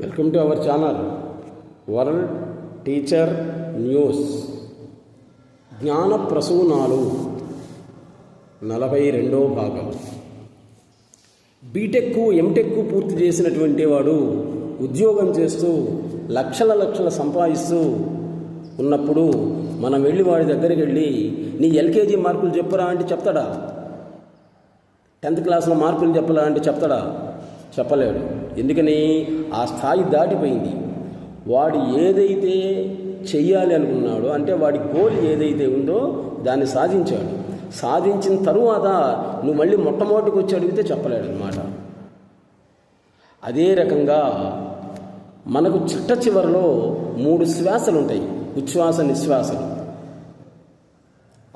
Welcome to our channel. World teacher news. జ్ఞాన ప్రసూనాలు. నలభై రెండో భాగం. బీటెక్ ఎంటెక్ పూర్తి చేసినటువంటి వాడు ఉద్యోగం చేస్తూ లక్షల లక్షల సంపాదిస్తూ ఉన్నప్పుడు మనం వెళ్ళి వాడి దగ్గరికి వెళ్ళి నీ ఎల్కేజీ మార్కులు చెప్పురా అంటే చెప్తాడా? టెన్త్ క్లాస్లో మార్కులు చెప్పలా అంటే చెప్తాడా? చెప్పలేడు. ఎందుకని ఆ స్థాయి దాటిపోయింది. వాడు ఏదైతే చెయ్యాలి అనుకున్నాడో అంటే వాడి గోల్ ఏదైతే ఉందో దాన్ని సాధించాడు. సాధించిన తరువాత నువ్వు మళ్ళీ మొట్టమొదటికి వచ్చి అడిగితే చెప్పలేడనమాట అదే రకంగా మనకు చిట్ట చివరిలో మూడు శ్వాసలు ఉంటాయి. ఉచ్ఛ్వాస నిశ్వాసలు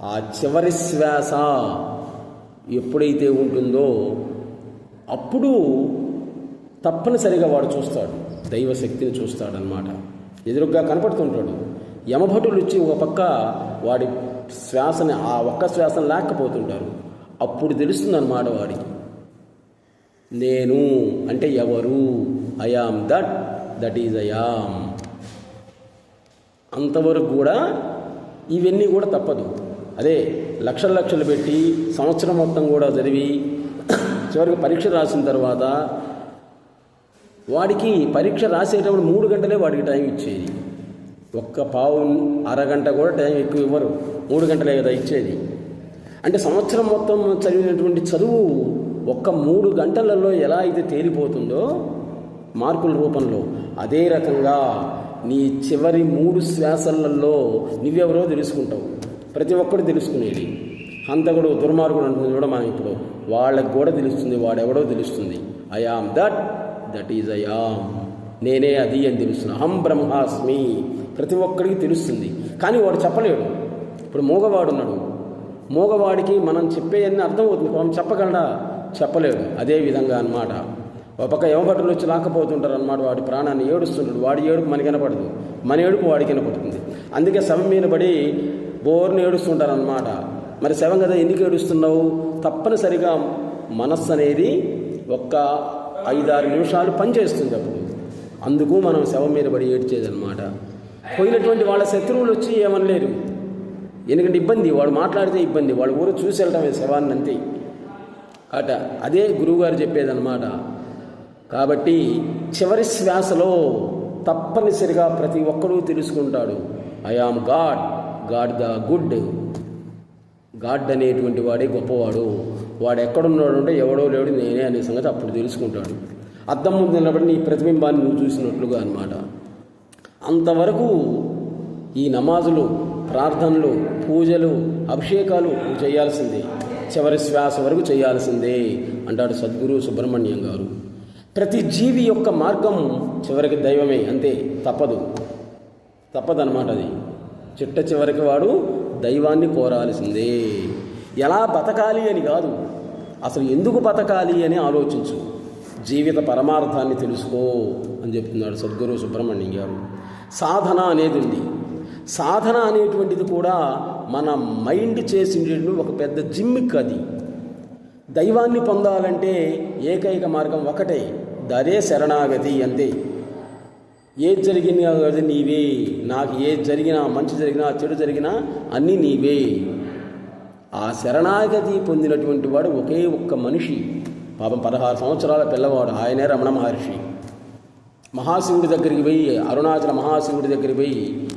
ఆ చివరి శ్వాస ఎప్పుడైతే ఉంటుందో అప్పుడు తప్పనిసరిగా వాడు చూస్తాడు. దైవశక్తిని చూస్తాడనమాట ఎదురుగ్గా కనపడుతుంటాడు. యమభటులు వచ్చి ఒక పక్క వాడి శ్వాసని ఆ ఒక్క శ్వాసను లేకపోతుంటారు. అప్పుడు తెలుస్తుందన్నమాట వాడికి. నేను అంటే ఎవరు? I am that that is I am అంతవరకు కూడా ఇవన్నీ కూడా తప్పదు. అదే లక్షల లక్షలు పెట్టి సంవత్సరం మొత్తం కూడా చదివి చివరికి పరీక్ష రాసిన తర్వాత వాడికి పరీక్ష రాసేటప్పుడు మూడు గంటలే వాడికి టైం ఇచ్చేది. ఒక్క పావు అరగంట కూడా టైం ఎక్కువ ఇవ్వరు. మూడు గంటలే కదా ఇచ్చేది. అంటే సంవత్సరం మొత్తం చదివినటువంటి చదువు ఒక్క మూడు గంటలలో ఎలా అయితే తేలిపోతుందో మార్కుల రూపంలో అదే రకంగా నీ చివరి మూడు శ్వాసలలో నువ్వెవరో తెలుసుకుంటావు. ప్రతి ఒక్కడు తెలుసుకునేది. హంతకుడు దుర్మార్గుడు అంటుంది కూడా మనం ఇప్పుడు. వాళ్ళకి కూడా తెలుస్తుంది వాడెవడో తెలుస్తుంది. I am that that is I am నేనే అది అని తెలుస్తుంది అహం బ్రహ్మాస్మి. ప్రతి ఒక్కడికి తెలుస్తుంది. కానీ వాడు చెప్పలేడు. ఇప్పుడు మూగవాడు ఉన్నాడు. మూగవాడికి మనం చెప్పేయన్నీ అర్థమవుతుంది. మనం చెప్పగలడా? చెప్పలేడు. అదే విధంగా అన్నమాట. ఒక పక్క యమభటులు వచ్చి లాక్కపోతుంటారు అనమాట వాడి ప్రాణాన్ని ఏడుస్తుంటాడు. వాడి ఏడుపు మనకి కనపడదు మన ఏడుపు వాడికి కనపడుతుంది అందుకే శవం మీద పడి బోర్ని ఏడుస్తుంటారు అనమాట మరి శవం కదా ఎందుకు ఏడుస్తున్నావు? తప్పనిసరిగా మనస్సు అనేది ఒక్క ఐదారు నిమిషాలు పనిచేస్తుంది అప్పుడు. అందుకు మనం శవం మీద పడి ఏడ్చేదనమాట పోయినటువంటి వాళ్ళ శత్రువులు వచ్చి ఏమనలేరు. ఎందుకంటే ఇబ్బంది వాడు మాట్లాడితే ఇబ్బంది వాడు ఊరు చూసి వెళ్ళటమే శవాన్ని అంతే అట అదే గురువుగారు చెప్పేదనమాట కాబట్టి చివరి శ్వాసలో తప్పనిసరిగా ప్రతి ఒక్కరూ తెలుసుకుంటాడు. I am God God the good. God అనేటువంటి వాడే గొప్పవాడు. వాడు ఎక్కడున్నాడు అంటే ఎవడో లేడు నేనే అనే సంగతి అప్పుడు తెలుసుకుంటాడు. అద్దం ముందు నిలబడి నీ ప్రతిబింబాన్ని నువ్వు చూసినట్లుగా అనమాట అంతవరకు ఈ నమాజులు ప్రార్థనలు పూజలు అభిషేకాలు చేయాల్సిందే. చివరి శ్వాస వరకు చేయాల్సిందే అంటాడు సద్గురు సుబ్రహ్మణ్యం గారు. ప్రతి జీవి యొక్క మార్గం చివరికి దైవమే అంతే తప్పదు. తప్పదనమాట అది. చిట్ట చివరికి వాడు దైవాన్ని కోరాల్సిందే. ఎలా బతకాలి అని కాదు అసలు ఎందుకు బతకాలి అని ఆలోచించు. జీవిత పరమార్థాన్ని తెలుసుకో అని చెప్తున్నాడు సద్గురు సుబ్రహ్మణ్యం గారు. సాధన అనేది ఉంది సాధన అనేటువంటిది కూడా మన మైండ్ చేసినటువంటి ఒక పెద్ద జిమ్మిక్ అది. దైవాన్ని పొందాలంటే ఏకైక మార్గం ఒకటే దరే శరణాగతి అంతే. ఏది జరిగినా అది నీవే. నాకు ఏది జరిగినా మంచి జరిగినా చెడు జరిగినా అన్నీ నీవే. ఆ శరణాగతి పొందినటువంటి వాడు ఒకే ఒక్క మనిషి. పాపం పదహారు సంవత్సరాల పిల్లవాడు. ఆయనే రమణ మహర్షి. మహాశివుడి దగ్గరికి పోయి అరుణాచల మహాశివుడి దగ్గరికి పోయి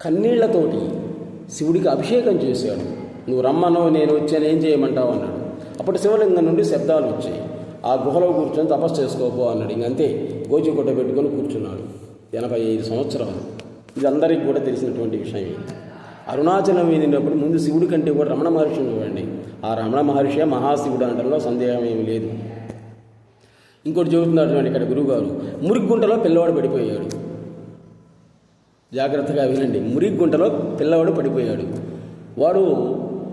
కన్నీళ్ళతోటి శివుడికి అభిషేకం చేశాడు. నువ్వు రమ్మనో నేను వచ్చాను ఏం చేయమంటావు? అన్నాడు. అప్పుడు శివలింగం నుండి శబ్దాలు వచ్చాయి. ఆ గుహలో కూర్చొని తపస్సు చేసుకోపో అన్నాడు. ఇంకంతే గోచి గుడ్డ పెట్టుకొని కూర్చున్నాడు. ఎనభై ఐదు సంవత్సరాలు. ఇది అందరికీ కూడా తెలిసినటువంటి విషయమే అరుణాచలం వెళ్ళినప్పుడు ముందు శివుడి కంటే కూడా రమణ మహర్షి చూడండి. ఆ రమణ మహర్షి మహాశివుడు అనడంలో సందేహం ఏమీ లేదు. ఇంకోటి చెబుతున్నాడు ఇక్కడ గురువుగారు. మురిగుంటలో పిల్లవాడు పడిపోయాడు. జాగ్రత్తగా వినండి. మురిగుంటలో పిల్లవాడు పడిపోయాడు. వాడు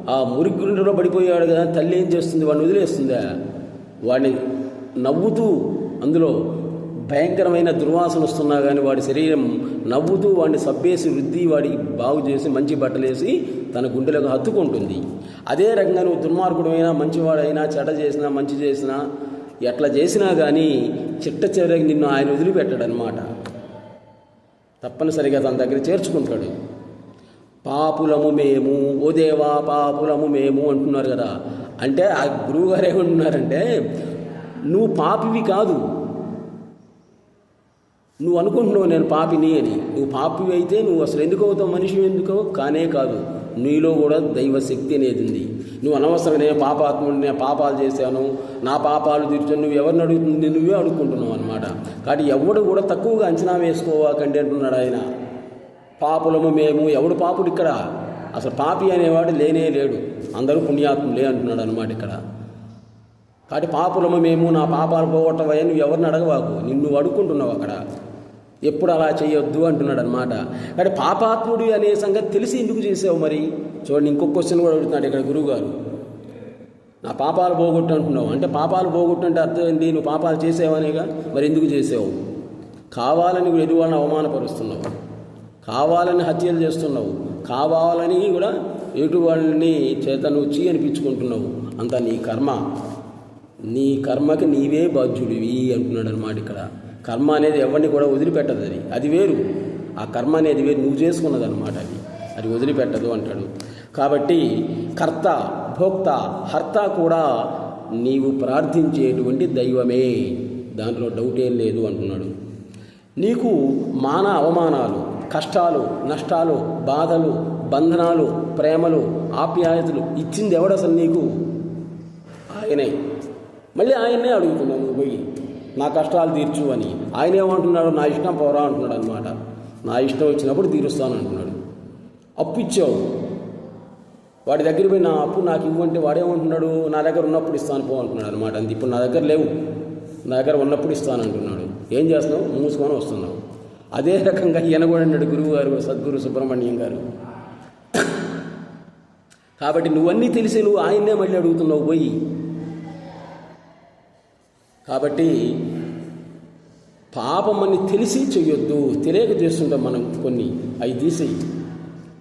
ఆ మురిగుంటలో పడిపోయాడు కదా తల్లి ఏం చేస్తుంది? వాడిని వదిలేస్తుందా? వాడిని నవ్వుతూ అందులో భయంకరమైన దుర్వాసన వస్తున్నా కానీ వాడి శరీరం నవ్వుతూ వాడిని సబ్బేసి వృద్ధి వాడికి బాగు చేసి మంచి బట్టలేసి తన గుండెలకు హత్తుకుంటుంది. అదే రకంగా నువ్వు దుర్మార్గుడైనా మంచివాడైనా చెడ చేసినా మంచి చేసినా ఎట్లా చేసినా కానీ చిట్ట చివరికి నిన్ను ఆయన వదిలిపెట్టాడనమాట తప్పనిసరిగా తన దగ్గర చేర్చుకుంటాడు. పాపులము మేము ఓ దేవా పాపులము మేము అంటున్నారు కదా. అంటే ఆ గురువుగారు ఏమంటున్నారంటే నువ్వు పాపివి కాదు నువ్వు అనుకుంటున్నావు నేను పాపిని అని. నువ్వు పాపి అయితే నువ్వు అసలు ఎందుకు అవుతావు? మనిషి ఎందుకో కానే కాదు. నీలో కూడా దైవ శక్తి అనేది ఉంది. నువ్వు అనవసరం నేను పాపాత్ముడు నేను పాపాలు చేశాను నా పాపాలు తీర్చాను నువ్వు ఎవరిని అడుగుతుంది? నువ్వే అడుక్కుంటున్నావు అనమాట కాబట్టి ఎవడు కూడా తక్కువగా అంచనా వేసుకోవాకండి అంటున్నాడు ఆయన. పాపులము మేము ఎవడు పాపుడు ఇక్కడ? అసలు పాపి అనేవాడు లేనే లేడు. అందరూ పుణ్యాత్ములే అంటున్నాడు అనమాట ఇక్కడ. కాబట్టి పాపులము మేము నా పాపాలు పోగొట్టవయ్యా నువ్వు ఎవరిని అడగవాకు? నిన్ను అడుక్కుంటున్నావు అక్కడ. ఎప్పుడు అలా చేయొద్దు అంటున్నాడు అనమాట కానీ పాపాత్ముడు అనే సంగతి తెలిసి ఎందుకు చేసావు మరి? చూడండి ఇంకొక క్వశ్చన్ కూడా అడుగుతున్నాడు ఇక్కడ గురువుగారు. నా పాపాలు పోగొట్టు అంటున్నావు అంటే పాపాలు పోగొట్టంటే అర్థం ఏంటి నువ్వు పాపాలు చేసేవనేగా? మరి ఎందుకు చేసావు? కావాలని కూడా ఎదువాళ్ళని అవమానపరుస్తున్నావు. కావాలని హత్యలు చేస్తున్నావు. కావాలని కూడా ఎటు వాళ్ళని చేత నువ్వు చీ అనిపించుకుంటున్నావు. అంత నీ కర్మ. నీ కర్మకి నీవే బాధ్యుడివి అంటున్నాడు అనమాట ఇక్కడ. కర్మ అనేది ఎవరిని కూడా వదిలిపెట్టదు అది. అది వేరు. ఆ కర్మ అనేది వేరు. నువ్వు చేసుకున్నది అనమాట అది. అది వదిలిపెట్టదు అంటాడు. కాబట్టి కర్త భోక్త హర్త కూడా నీవు ప్రార్థించేటువంటి దైవమే. దాంట్లో డౌట్ ఏం లేదు అంటున్నాడు. నీకు మాన అవమానాలు కష్టాలు నష్టాలు బాధలు బంధనాలు ప్రేమలు ఆప్యాయతలు ఇచ్చింది ఎవడు అసలు నీకు? ఆయనే. మళ్ళీ ఆయన్నే అడుగుతున్నాను పోయి. నా కష్టాలు తీర్చు అని. ఆయన ఏమంటున్నాడు నా ఇష్టం పోరా అంటున్నాడు అనమాట నా ఇష్టం వచ్చినప్పుడు తీరుస్తాను అంటున్నాడు. అప్పు ఇచ్చావు. వాడి దగ్గర పోయి నా అప్పు నాకు ఇవ్వంటే వాడేమంటున్నాడు నా దగ్గర ఉన్నప్పుడు ఇస్తాను పో అంటున్నాడు అనమాట అంతే ఇప్పుడు నా దగ్గర లేవు. నా దగ్గర ఉన్నప్పుడు ఇస్తాను అంటున్నాడు. ఏం చేస్తున్నావు? మూసుకొని వస్తున్నావు. అదే రకంగా ఈయన కూడా అన్నాడు గురువు గారు సద్గురు సుబ్రహ్మణ్యం గారు. కాబట్టి నువ్వన్నీ తెలిసి నువ్వు ఆయన్నే మళ్ళీ అడుగుతున్నావు పోయి కాబట్టి పాపం అని తెలిసి చేయొద్దు తెలియక చేస్తుంటాం మనం కొన్ని. అవి తీసి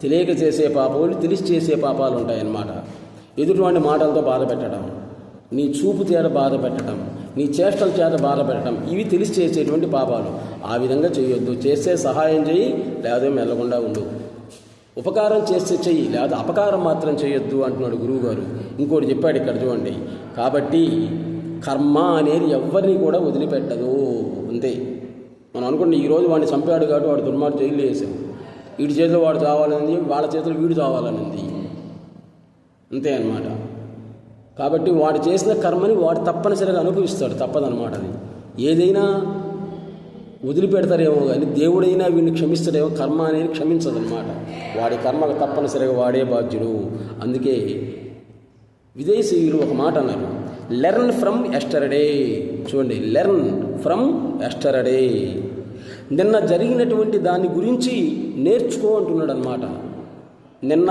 తెలియక చేసే పాపాలు తెలిసి చేసే పాపాలు ఉంటాయన్నమాట. ఎదుటివాడి మాటలతో బాధ పెట్టడం నీ చూపు చేత బాధ పెట్టడం నీ చేష్టల చేత బాధ పెట్టడం ఇవి తెలిసి చేసేటువంటి పాపాలు. ఆ విధంగా చేయొద్దు చేస్తే సహాయం చేయి లేదా మెల్లకుండా ఉండు. ఉపకారం చేస్తే చెయ్యి లేదా అపకారం మాత్రం చేయొద్దు అంటున్నాడు గురువుగారు. ఇంకోటి చెప్పాడు ఇక్కడ చూడండి. కాబట్టి కర్మ అనేది ఎవరిని కూడా వదిలిపెట్టదు అంతే. మనం అనుకుంటే ఈరోజు వాడిని చంపాడు కాబట్టి వాడు దుర్మార్గం జైలు వేసాడు వీడి చేతిలో వాడు చావాలనింది వాళ్ళ చేతిలో వీడు చావాలనింది. అంతే అనమాట కాబట్టి వాడు చేసిన కర్మని వాడు తప్పనిసరిగా అనుభవిస్తాడు తప్పదనమాట అది. ఏదైనా వదిలిపెడతారేమో కానీ దేవుడైనా వీడిని క్షమిస్తాడేమో కర్మ అనేది క్షమించదనమాట వాడి కర్మకు తప్పనిసరిగా వాడే బాధ్యుడు. అందుకే విదేశీయులు ఒక మాట అన్నారు. లెర్న్ ఫ్రమ్ ఎస్టర్డే చూడండి లెర్న్ ఫ్రమ్ ఎస్టర్డే నిన్న జరిగినటువంటి దాని గురించి నేర్చుకో అంటున్నాడు అనమాట నిన్న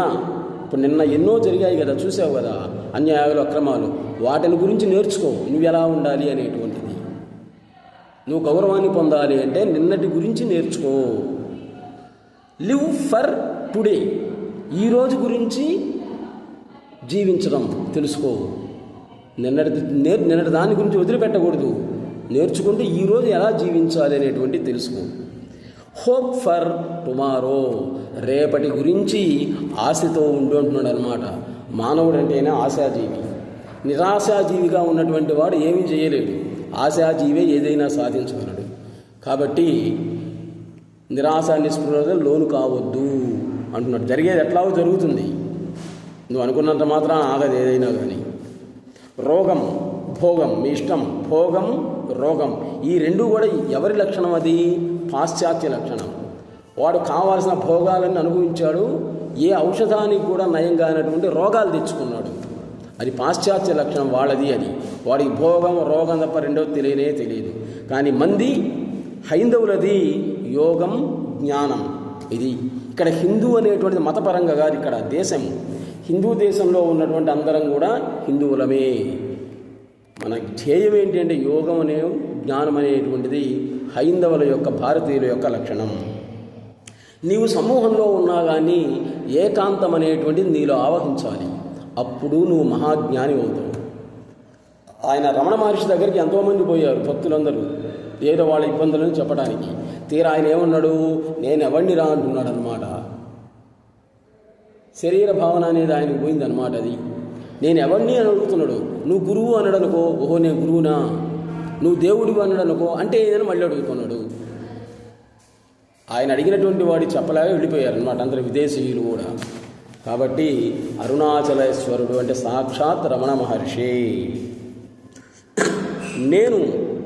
ఇప్పుడు నిన్న ఎన్నో జరిగాయి కదా చూసావు కదా అన్యాయాలు అక్రమాలు. వాటిని గురించి నేర్చుకో నువ్వు ఎలా ఉండాలి అనేటువంటిది. నువ్వు గౌరవాన్ని పొందాలి అంటే నిన్నటి గురించి నేర్చుకో. Live for today. ఈరోజు గురించి జీవించడం తెలుసుకో. నిన్నటి నేర్ నిన్నటి దాని గురించి వదిలిపెట్టకూడదు. నేర్చుకుంటే ఈరోజు ఎలా జీవించాలి అనేటువంటి తెలుసుకో. Hope for tomorrow. రేపటి గురించి ఆశతో ఉండు అంటున్నాడు అనమాట మానవుడు అంటేనే ఆశాజీవి. నిరాశాజీవిగా ఉన్నటువంటి వాడు ఏమీ చేయలేడు. ఆశాజీవే ఏదైనా సాధించగలడు. కాబట్టి నిరాశ నిస్పృహ లోను కావద్దు అంటున్నాడు. జరిగేది ఎట్లాగో జరుగుతుంది. నువ్వు అనుకున్నంత మాత్రం ఆగదు ఏదైనా కానీ రోగం భోగం మీ ఇష్టం భోగం రోగం. ఈ రెండు కూడా ఎవరి లక్షణం అది? పాశ్చాత్య లక్షణం. వాడు కావాల్సిన భోగాలను అనుభవించాడు. ఏ ఔషధానికి కూడా నయం కానటువంటి రోగాలు తెచ్చుకున్నాడు. అది పాశ్చాత్య లక్షణం వాళ్ళది అది. వాడికి భోగం రోగం తప్ప రెండో తెలియనే తెలియదు. కానీ మంది హైందవులది యోగం జ్ఞానం. ఇది ఇక్కడ హిందూ అనేటువంటిది మతపరంగా కాదు ఇక్కడ దేశం. హిందూ దేశంలో ఉన్నటువంటి అందరం కూడా హిందువులమే. మన ధ్యేయం ఏంటంటే యోగం అనే జ్ఞానం అనేటువంటిది హైందవుల యొక్క భారతీయుల యొక్క లక్షణం. నీవు సమూహంలో ఉన్నా కానీ ఏకాంతం అనేటువంటిది నీలో ఆవహించాలి. అప్పుడు నువ్వు మహాజ్ఞాని అవుతావు. ఆయన రమణ మహర్షి దగ్గరికి ఎంతోమంది పోయారు భక్తులందరూ. ఏదో వాళ్ళ ఇబ్బందులను చెప్పడానికి. తీరా ఆయన ఏమన్నాడు? నేను ఎవరిని రా అంటున్నాడు అనమాట శరీర భావన అనేది ఆయనకు పోయిందనమాట అది. నేను ఎవరిని అని అడుగుతున్నాడు? నువ్వు గురువు అన్నాడు అనుకో ఓహో నేను గురువునా? నువ్వు దేవుడివి అన్నాడు అనుకో అంటే ఏదైనా మళ్ళీ అడుగుతున్నాడు. ఆయన అడిగినటువంటి వాడు చెప్పలేక వెళ్ళిపోయారు అనమాట అందరు విదేశీయులు కూడా. కాబట్టి అరుణాచలేశ్వరుడు అంటే సాక్షాత్ రమణ మహర్షి. నేను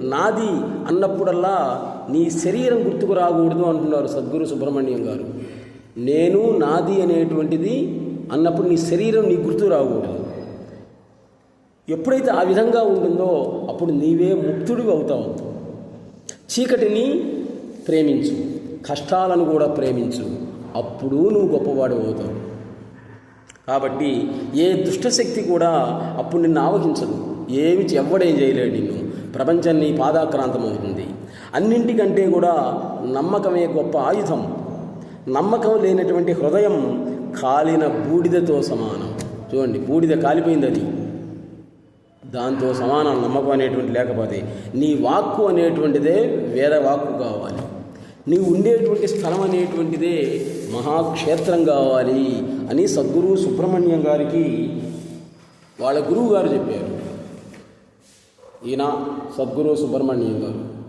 నాది అన్నప్పుడల్లా నీ శరీరం గుర్తుకు రాకూడదు అంటున్నారు సద్గురు సుబ్రహ్మణ్యం గారు. నేను నాది అనేటువంటిది అన్నప్పుడు నీ శరీరం నీ గుర్తు రాకూడదు. ఎప్పుడైతే ఆ విధంగా ఉంటుందో అప్పుడు నీవే ముక్తుడు అవుతావు. చీకటిని ప్రేమించు కష్టాలను కూడా ప్రేమించు. అప్పుడు నువ్వు గొప్పవాడు అవుతావు. కాబట్టి ఏ దుష్టశక్తి కూడా అప్పుడు నిన్ను ఆవహించదు. ఏమి ఎవ్వడేం చేయలేడు నిన్ను. ప్రపంచం నీ పాదాక్రాంతం అవుతుంది అన్నింటికంటే కూడా నమ్మకమే గొప్ప ఆయుధం. నమ్మకం లేనటువంటి హృదయం కాలిన బూడిదతో సమానం. చూడండి బూడిద కాలిపోయింది అది. దాంతో సమానం నమ్మకం అనేటువంటి లేకపోతే నీ వాక్కు అనేటువంటిదే వేద వాక్కు కావాలి. నీవు ఉండేటువంటి స్థలం అనేటువంటిదే మహాక్షేత్రం కావాలి అని సద్గురు సుబ్రహ్మణ్యం గారికి వాళ్ళ గురువు గారు చెప్పారు. ఈయన సద్గురు సుబ్రహ్మణ్యం గారు.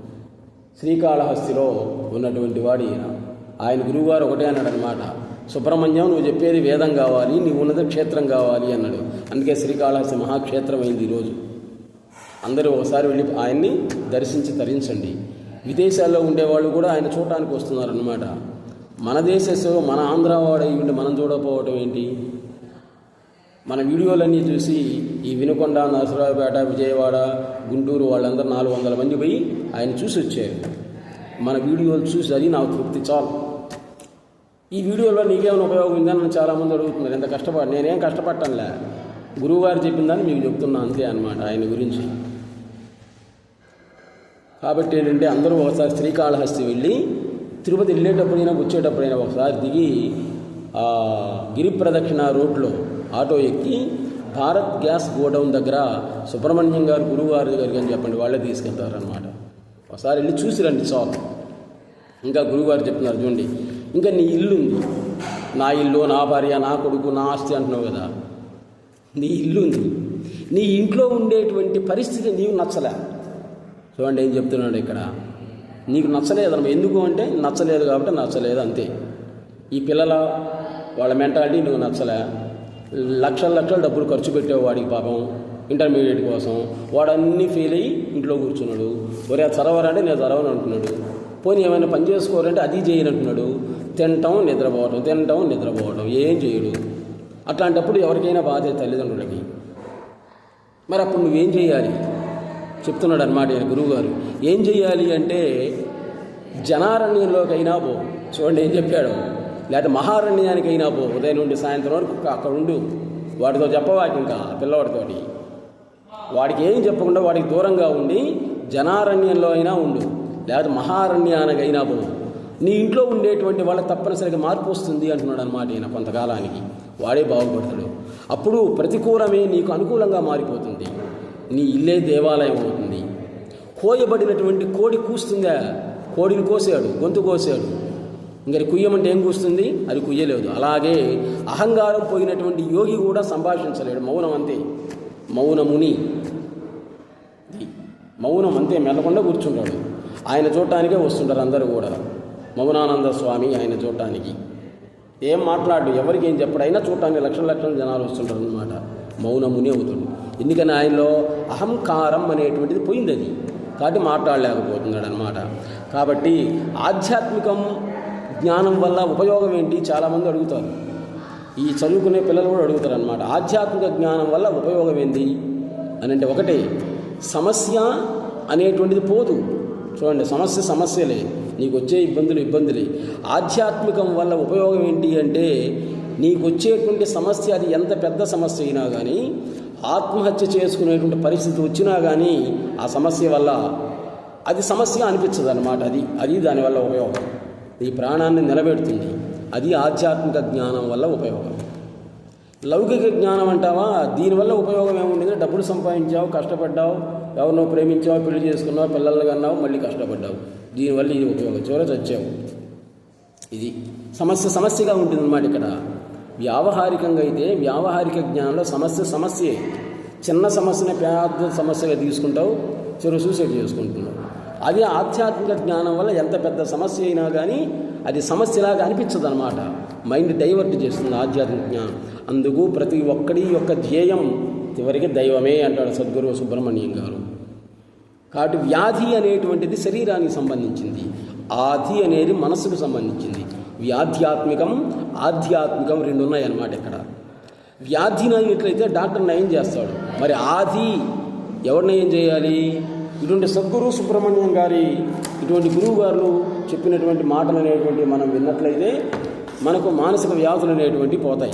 శ్రీకాళహస్తిలో ఉన్నటువంటి వాడు ఈయన. ఆయన గురువుగారు ఒకటే అన్నాడు అనమాట సుబ్రహ్మణ్యం నువ్వు చెప్పేది వేదం కావాలి నీవు ఉన్నది క్షేత్రం కావాలి అన్నాడు. అందుకే శ్రీకాళహస్తి మహాక్షేత్రం అయింది ఈరోజు. అందరూ ఒకసారి వెళ్ళి ఆయన్ని దర్శించి తరించండి. విదేశాల్లో ఉండేవాళ్ళు కూడా ఆయన చూడటానికి వస్తున్నారన్నమాట. మన దేశంలో మన ఆంధ్ర వాడు అయి మనం చూడకపోవటం ఏంటి? మన వీడియోలన్నీ చూసి ఈ వినుకొండ నరసరావుపేట విజయవాడ గుంటూరు వాళ్ళందరూ నాలుగు వందల మంది పోయి ఆయన చూసి వచ్చారు మన వీడియోలు చూసి అది నాకు తృప్తి చాలు. ఈ వీడియోలో నీకేమైనా ఉపయోగం ఉందని నన్ను చాలామంది అడుగుతున్నారు. ఎంత కష్టపడి నేనేం కష్టపడటంలే. గురువుగారు చెప్పిందని మీకు చెప్తున్నా అంతే అనమాట ఆయన గురించి. కాబట్టి ఏంటంటే అందరూ ఒకసారి శ్రీకాళహస్తి వెళ్ళి తిరుపతి వెళ్ళేటప్పుడైనా వచ్చేటప్పుడైనా ఒకసారి దిగి గిరి ప్రదక్షిణ రోడ్లో ఆటో ఎక్కి భారత్ గ్యాస్ గోడౌన్ దగ్గర సుబ్రహ్మణ్యం గారు గురువు గారి దగ్గరికి అని చెప్పండి వాళ్ళే తీసుకెళ్తారనమాట ఒకసారి వెళ్ళి చూసి రండి చాలు ఇంకా గురువుగారు చెప్తున్నారు చూడండి. ఇంకా నీ ఇల్లు ఉంది నా ఇల్లు నా భార్య నా కొడుకు నా ఆస్తి అంటున్నావు కదా. నీ ఇల్లు ఉంది నీ ఇంట్లో ఉండేటువంటి పరిస్థితి నీవు నచ్చలే. చూడండి ఏం చెప్తున్నాడు ఇక్కడ. నీకు నచ్చలేదు అన్నమాట ఎందుకు అంటే నచ్చలేదు కాబట్టి నచ్చలేదు అంతే. ఈ పిల్లల వాళ్ళ మెంటాలిటీ నువ్వు నచ్చలే. లక్షల లక్షలు డబ్బులు ఖర్చు పెట్టావు వాడికి పాపం. ఇంటర్మీడియట్ కోసం. వాడన్నీ ఫెయిల్ అయ్యి ఇంట్లో కూర్చున్నాడు. ఒరే చదవరంటే నేను చదవను అంటున్నాడు. పోనీ ఏమైనా పని చేసుకోవాలంటే అది చేయనంటున్నాడు తినటం నిద్రపోవటం తినటం నిద్రపోవటం. ఏం చేయడు. అట్లాంటప్పుడు ఎవరికైనా బాధే తల్లిదండ్రులకి. మరి అప్పుడు నువ్వేం చేయాలి? చెప్తున్నాడు అనమాట ఈయన గురువుగారు. ఏం చేయాలి అంటే జనారణ్యంలోకైనా పో. చూడండి ఏం చెప్పాడు. లేకపోతే మహారణ్యానికైనా పో. ఉదయం నుండి సాయంత్రం వరకు అక్కడ ఉండు. వాటితో చెప్పవాకి ఇంకా పిల్లవాడితోటి. వాడికి ఏం చెప్పకుండా వాడికి దూరంగా ఉండి జనారణ్యంలో అయినా ఉండు. లేకపోతే మహారణ్యానికైనా పో. నీ ఇంట్లో ఉండేటువంటి వాళ్ళ తప్పనిసరిగా మార్పు వస్తుంది అంటున్నాడు అనమాట ఈయన కొంతకాలానికి. వాడే బాగుపడతాడు. అప్పుడు ప్రతికూలమే నీకు అనుకూలంగా మారిపోతుంది. నీ ఇల్లే దేవాలయం అవుతుంది. కోయబడినటువంటి కోడి కూస్తుందా? కోడిని కోసాడు గొంతు కోసాడు. ఇంకా కుయ్యమంటే ఏం కూస్తుంది? అది కుయ్యలేదు. అలాగే అహంకారం పోయినటువంటి యోగి కూడా సంభాషించలేడు. మౌనం అంతే. మౌనముని. మౌనం అంతే. మెల్లకుండా కూర్చుంటాడు. ఆయన చూడటానికే వస్తుంటారు అందరూ కూడా. మౌనానంద స్వామి ఆయన చూడటానికి. ఏం మాట్లాడు ఎవరికి ఏం చెప్పడు అయినా చూడటానికి లక్షల లక్షల జనాలు వస్తుంటారు అనమాట మౌనముని అవుతాడు ఎందుకని ఆయనలో అహంకారం అనేటువంటిది పోయింది అది కాబట్టి మాట్లాడలేకపోతున్నాడు అనమాట కాబట్టి ఆధ్యాత్మికం జ్ఞానం వల్ల ఉపయోగం ఏంటి చాలామంది అడుగుతారు. ఈ చదువుకునే పిల్లలు కూడా అడుగుతారు అనమాట ఆధ్యాత్మిక జ్ఞానం వల్ల ఉపయోగం ఏంటి అని అంటే ఒకటే సమస్య అనేటువంటిది పోదు. చూడండి సమస్య సమస్యలే. నీకు వచ్చే ఇబ్బందులు ఇబ్బందులే. ఆధ్యాత్మికం వల్ల ఉపయోగం ఏంటి అంటే నీకు వచ్చేటువంటి సమస్య అది ఎంత పెద్ద సమస్య అయినా కానీ ఆత్మహత్య చేసుకునేటువంటి పరిస్థితి వచ్చినా కానీ ఆ సమస్య వల్ల అది సమస్య అనిపించదు అనమాట అది అది దానివల్ల ఉపయోగం. నీ ప్రాణాన్ని నిలబెడుతుంది. అది ఆధ్యాత్మిక జ్ఞానం వల్ల ఉపయోగం. లౌకిక జ్ఞానం అంటావా? దీనివల్ల ఉపయోగం ఏముండేది డబ్బులు సంపాదించావు కష్టపడ్డావు ఎవరినో ప్రేమించావు పెళ్ళి చేసుకున్నావు పిల్లలు కన్నావు మళ్ళీ కష్టపడ్డావు. దీనివల్ల ఇది ఉపయోగం. చివర చచ్చావు. ఇది సమస్య సమస్యగా ఉంటుంది అన్నమాట ఇక్కడ. వ్యావహారికంగా అయితే వ్యావహారిక జ్ఞానంలో సమస్య సమస్యే. చిన్న సమస్యని పెద్ద సమస్యగా తీసుకుంటావు చివరి సూసైడ్ చేసుకుంటున్నావు. అది ఆధ్యాత్మిక జ్ఞానం వల్ల ఎంత పెద్ద సమస్య అయినా కానీ అది సమస్యలాగా అనిపించదు అనమాట మైండ్ డైవర్ట్ చేస్తుంది ఆధ్యాత్మిక జ్ఞానం. అందుకు ప్రతి ఒక్కడి యొక్క ధ్యేయం చివరికి దైవమే అంటాడు సద్గురు సుబ్రహ్మణ్యం గారు. కాబట్టి వ్యాధి అనేటువంటిది శరీరానికి సంబంధించింది. ఆధి అనేది మనసుకు సంబంధించింది. వ్యాధ్యాత్మికం ఆధ్యాత్మికం రెండు ఉన్నాయన్నమాట ఇక్కడ. వ్యాధి నయినట్లయితే డాక్టర్ నయం చేస్తాడు. మరి ఆది ఎవరు నయం చేయాలి? ఇటువంటి సద్గురు సుబ్రహ్మణ్యం గారి ఇటువంటి గురువు గారు చెప్పినటువంటి మాటలు అనేటువంటి మనం విన్నట్లయితే మనకు మానసిక వ్యాధులు అనేటువంటి పోతాయి.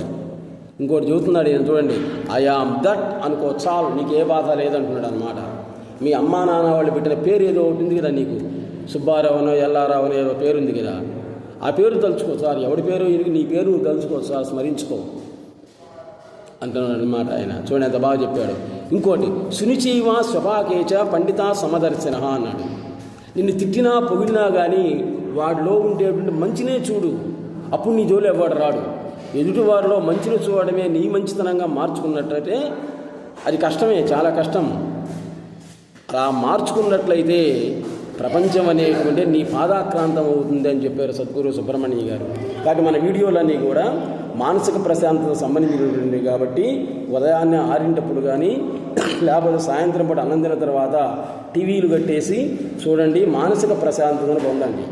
ఇంకోటి చెబుతున్నాడు ఈయన చూడండి ఐఆమ్ దట్ అనుకో చాలు నీకు ఏ బాధ లేదంటున్నాడు అనమాట మీ అమ్మా నాన్న వాళ్ళు పెట్టిన పేరు ఏదో ఒకటి ఉంది కదా నీకు. సుబ్బారావునో ఎల్లారావునో ఏదో పేరు ఉంది కదా. ఆ పేరు తలుచుకో సార్ ఎవడి పేరు? ఈయనకి నీ పేరు తలుచుకో సార్ స్మరించుకో. అంటున్నాడు అనమాట ఆయన. చూడండి ఎంత బాగా చెప్పాడు. ఇంకోటి సునిచీవ స్వభాకేచ పండిత సమదర్శన అన్నాడు. నిన్ను తిట్టినా పొగిడినా కానీ వాడిలో ఉండేటువంటి మంచినే చూడు. అప్పుడు నీ జోలు ఎవడు రాడు. ఎదుటివారిలో మంచిని చూడడమే నీ మంచితనంగా మార్చుకున్నట్లయితే అది కష్టమే చాలా కష్టం. అలా మార్చుకున్నట్లయితే ప్రపంచం అనేటువంటి నీ పాదాక్రాంతం అవుతుంది అని చెప్పారు సద్గురు సుబ్రహ్మణ్య గారు. కాబట్టి మన వీడియోలన్నీ కూడా మానసిక ప్రశాంతత సంబంధించినటువంటి కాబట్టి ఉదయాన్నే ఆరింటప్పుడు కానీ లేకపోతే సాయంత్రం పూట అన్నందిన తర్వాత టీవీలు కట్టేసి చూడండి మానసిక ప్రశాంతతను పొందండి.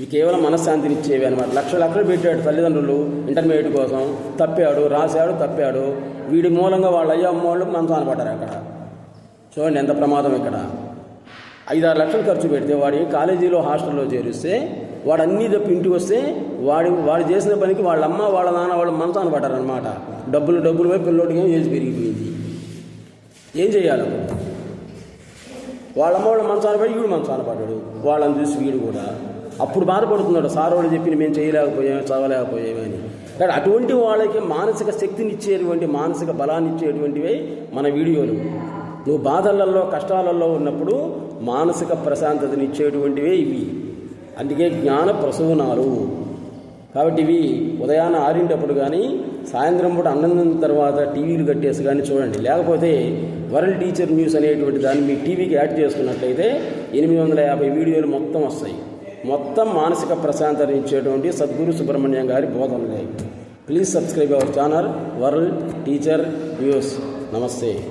ఇవి కేవలం మనశ్శాంతిని ఇచ్చేవి అనమాట లక్ష లక్షలు పెట్టాడు తల్లిదండ్రులు ఇంటర్మీడియట్ కోసం. తప్పాడు రాశాడు తప్పాడు. వీడి మూలంగా వాళ్ళ అయ్య అమ్మవాళ్ళు మంచాన పడ్డారు అక్కడ. చూడండి ఎంత ప్రమాదం ఇక్కడ. ఐదారు లక్షలు ఖర్చు పెడితే వాడి కాలేజీలో హాస్టల్లో చేరిస్తే వాడు అన్నీ తప్పి ఇంటికి వస్తే వాడి వాడు చేసిన పనికి వాళ్ళ అమ్మ వాళ్ళ నాన్న వాళ్ళు మంచాన పడ్డారనమాట డబ్బులు డబ్బులు పోయి పిల్లోడికి ఏజ్ పెరిగిపోయింది. ఏం చేయాలి? వాళ్ళ అమ్మ వాళ్ళ మంచాన పడి వీడు మంచాన పడ్డాడు వాళ్ళని చూసి వీడు కూడా అప్పుడు బాధపడుతున్నాడు సార్ వాళ్ళు చెప్పి మేము చేయలేకపోయాము చదవలేకపోయామని. కానీ అటువంటి వాళ్ళకి మానసిక శక్తిని ఇచ్చేటువంటి మానసిక బలాన్ని ఇచ్చేటువంటివే మన వీడియోలు. నువ్వు బాధలలో కష్టాలలో ఉన్నప్పుడు మానసిక ప్రశాంతతని ఇచ్చేటువంటివే ఇవి. అందుకే జ్ఞాన ప్రసూనాలు. కాబట్టి ఇవి ఉదయాన్న ఆరింటప్పుడు కానీ సాయంత్రం పూట అన్నం తర్వాత టీవీలు కట్టేసి కానీ చూడండి. లేకపోతే వరల్డ్ టీచర్ న్యూస్ అనేటువంటి దాన్ని మీ టీవీకి యాడ్ చేసుకున్నట్లయితే ఎనిమిది వందల యాభై వీడియోలు మొత్తం వస్తాయి. మొత్తం మానసిక ప్రశాంతత ఇచ్చేటువంటి సద్గురు సుబ్రహ్మణ్యం గారి బోధనలే. Please subscribe our channel world teacher news నమస్తే